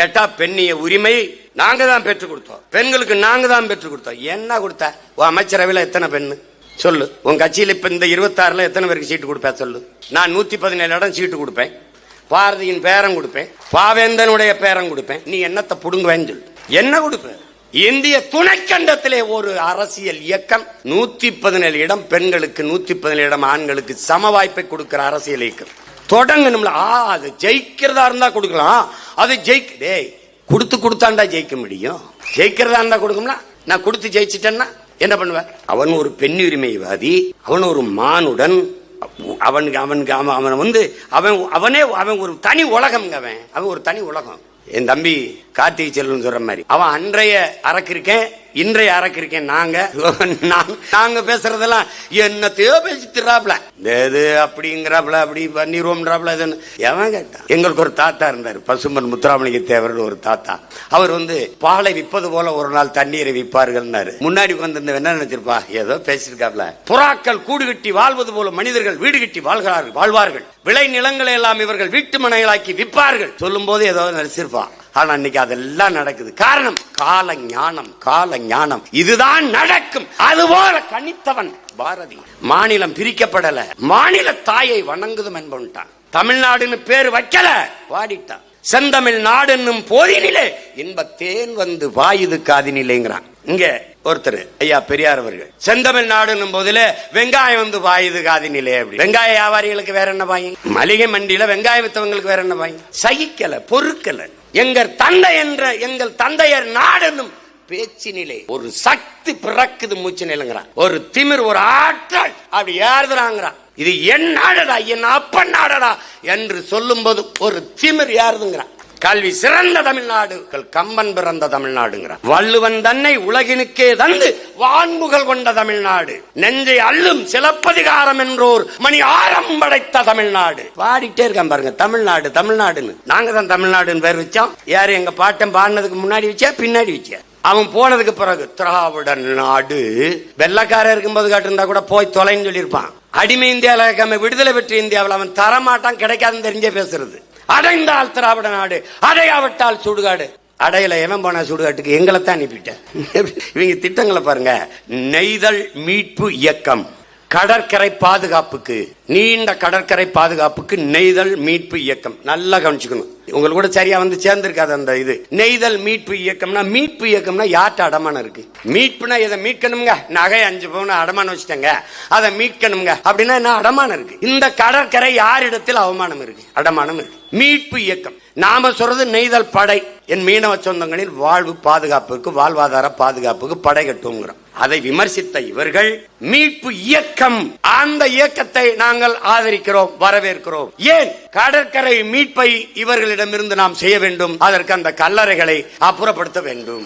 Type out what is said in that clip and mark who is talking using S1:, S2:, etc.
S1: கேட்டா பெண்ணிய உரிமை நாங்க தான் பெற்றுக் கொடுத்தோம். பெண்களுக்கு நாங்க தான் பெற்றுக் கொடுத்தோம். என்ன கொடுத்த? உன் அமைச்சரவையில எத்தனை பெண்ணு? சொல்லு. உன் கட்சியில் இப்ப இந்த இருபத்தாறுல எத்தனை பேருக்கு சீட்டு கொடுப்பேன் சொல்லு. நான் நூத்தி பதினேழு இடம் சீட்டு கொடுப்பேன். பாரதியின் பேரம் கொடுப்பேன். பாவேந்தனுடைய பேரம் கொடுப்பேன். நீ என்னத்தை புடுங்குவேன்னு சொல்லு. என்ன கொடுப்ப? இந்திய துணைக்கண்டத்திலே ஒரு அரசியல் இயக்கம் நூத்தி பதினேழு இடம் பெண்களுக்கு நூத்தி பதினேழு இடம் ஆண்களுக்கு சம வாய்ப்பை கொடுக்கிற அரசியல் இயக்கம். தொடங்கணும்ல. ஆ அது ஜெயிக்கிறதா இருந்தா கொடுக்கலாம். அது ஜெயிக்க டேய் கொடுத்து கொடுத்தாண்டா ஜெயிக்க முடியும். ஜெயிக்கிறதா இருந்தா கொடுக்கும்ல. நான் கொடுத்து ஜெயிச்சிட்டேன்னா என்ன பண்ணுவேன் அவன் ஒரு பெண்ணுரிமைவாதி அவன் ஒரு மானுடன் அவனுக்கு அவனுக்கு அவன் அவன் வந்து அவன் அவனே அவன் ஒரு தனி உலகம்ங்க அவன். அவன் ஒரு தனி உலகம். என் தம்பி கார்த்திகை செல்வன் சொல்ற மாதிரி. அவன் அன்றைய அரக்கிருக்கேன் இன்றைய அரக்கிருக்கேன் நாங்க நாங்க- நாங்க பேசுறதெல்லாம் என்னத்தையோ பேசி திராப்ல இது அப்படிங்கிறாப்ல அப்படி பண்ணிடுவோம்ன்றாப்ல எவன் கேட்டான்? எங்களுக்கு ஒரு தாத்தா இருந்தார் பசுமன் முத்துராமலிங்க தேவர்னு ஒரு தாத்தா. அவர் வந்து பாலை விற்பது போல ஒரு நாள் தண்ணீரை விற்பார்கள்னாரு. முன்னாடி வந்திருந்த என்ன நினைச்சிருப்பா? ஏதோ பேசியிருக்காப்ல புறாக்கள் கூடு கட்டி வாழ்வது போல மனிதர்கள் வீடு கட்டி வாழ்கிறார்கள் வாழ்வார்கள். விளை நிலங்களை எல்லாம் இவர்கள் வீட்டு மனைகளாக்கி விற்பார்கள். சொல்லும் போது ஏதோ நினைச்சிருப்பான். ஆனா இன்னைக்கு அதெல்லாம் நடக்குது. காரணம் கால ஞானம் கால ஞானம் இதுதான் நடக்கும். அதுபோல கணித்தவன் பாரதி. மாநிலம் பிரிக்கப்படல. மாநில தாயை வணங்குதும் என்பவன்ட்டான். தமிழ்நாடுன்னு பேர் வைக்கல வாடிட்டான். செந்தமிழ் நாடு என்னும் போதினிலே இன்பத்தேன் வந்து வாயுது காதினிலேங்கிறான். இங்க ஒருத்தர் ஐயா பெரியார் அவர்கள். செந்தமிழ் நாடுன்னும் போதுல வெங்காயம் வந்து பாயுது காதினிலே அப்படி. வெங்காய வியாபாரிகளுக்கு வேற என்ன பாயும்? மளிகை மண்டியில வெங்காயம் வித்தவங்களுக்கு வேற என்ன பாயும்? சகிக்கல பொறுக்கல. எங்கள் தந்தை என்ற எங்கள் தந்தையர் நாடென்னும் பேச்சினிலே ஒரு சக்தி பிறக்குது மூச்சு நிலங்கிறான் ஒரு திமிர் ஒரு ஆற்றல். அப்படி ஏறுதுறாங்கிறான். இது என் நாடடா என் அப்பன் நாடடா என்று சொல்லும்போது ஒரு திமிர் ஏறுதுங்கிறான். கல்வி சிறந்த தமிழ்நாடு. கம்பன் பிறந்த தமிழ்நாடுங்கிற. வள்ளுவன் தன்னை உலகினுக்கே தந்து வான்முகல் கொண்ட தமிழ்நாடு. நெஞ்சை அள்ளும் சிலப்பதிகாரம் என்றோர் மணி ஆரம் படைத்த தமிழ்நாடு. பாடிட்டே இருக்கான் பாருங்க தமிழ்நாடு தமிழ்நாடுன்னு. நாங்க தான் தமிழ்நாடுன்னு பேர் வச்சோம். யாரு எங்க பாட்டம் பாடினதுக்கு முன்னாடி வச்சா பின்னாடி வச்சா? அவன் போனதுக்கு பிறகு திராவிட நாடு. வெள்ளக்காரன் இருக்கும்போது காட்டிருந்தா கூட போய் தொலைன்னு சொல்லியிருப்பான். அடிமை இந்தியாவில் இருக்காம விடுதலை பெற்ற இந்தியாவில் அவன் தரமாட்டான் கிடைக்காதுன்னு தெரிஞ்சே பேசுறது. அடைந்தால் திராவிட நாடு அடையாவிட்டால் சுடுகாடு. அடையில எவன் போன சுடுகாட்டுக்கு? எங்களை தான் அனுப்பிட்டேன் இவங்க திட்டங்களை பாருங்க. நெய்தல் மீட்பு இயக்கம். கடற்கரை பாதுகாப்புக்கு நீண்ட கடற்கரை பாதுகாப்புக்கு நெய்தல் மீட்பு இயக்கம். நல்லா கவனிச்சுக்கணும். உங்களுக்கு கூட சரியா வந்து சேர்ந்திருக்காது அந்த இது. நெய்தல் மீட்பு இயக்கம்னா மீட்பு இயக்கம்னா யார்ட்ட அடமானம் இருக்கு? மீட்புனா இதை மீட்கணுங்க நகை அஞ்சு பவுன் அடமானம் வச்சுட்டேங்க. அதை மீட்கணுங்க அப்படின்னா என்ன? அடமானம் இருக்கு. இந்த கடற்கரை யாரிடத்தில் அவமானம் இருக்கு? அடமானம் இருக்கு. மீட்பு இயக்கம். நாம சொல்றது நெய்தல் படை. என் மீனவ சொந்தங்களில் வாழ்வு பாதுகாப்புக்கு வாழ்வாதார பாதுகாப்புக்கு படை கட்டுங்கிறோம் அதை விமர்சித்த இவர்கள் மீட்பு இயக்கம் அந்த இயக்கத்தை நாங்கள் ஆதரிக்கிறோம் வரவேற்கிறோம். ஏன்? கடற்கரை மீட்பை இவர்களிடமிருந்து நாம் செய்ய வேண்டும். அதற்கு அந்த கல்லறைகளை அப்புறப்படுத்த வேண்டும்.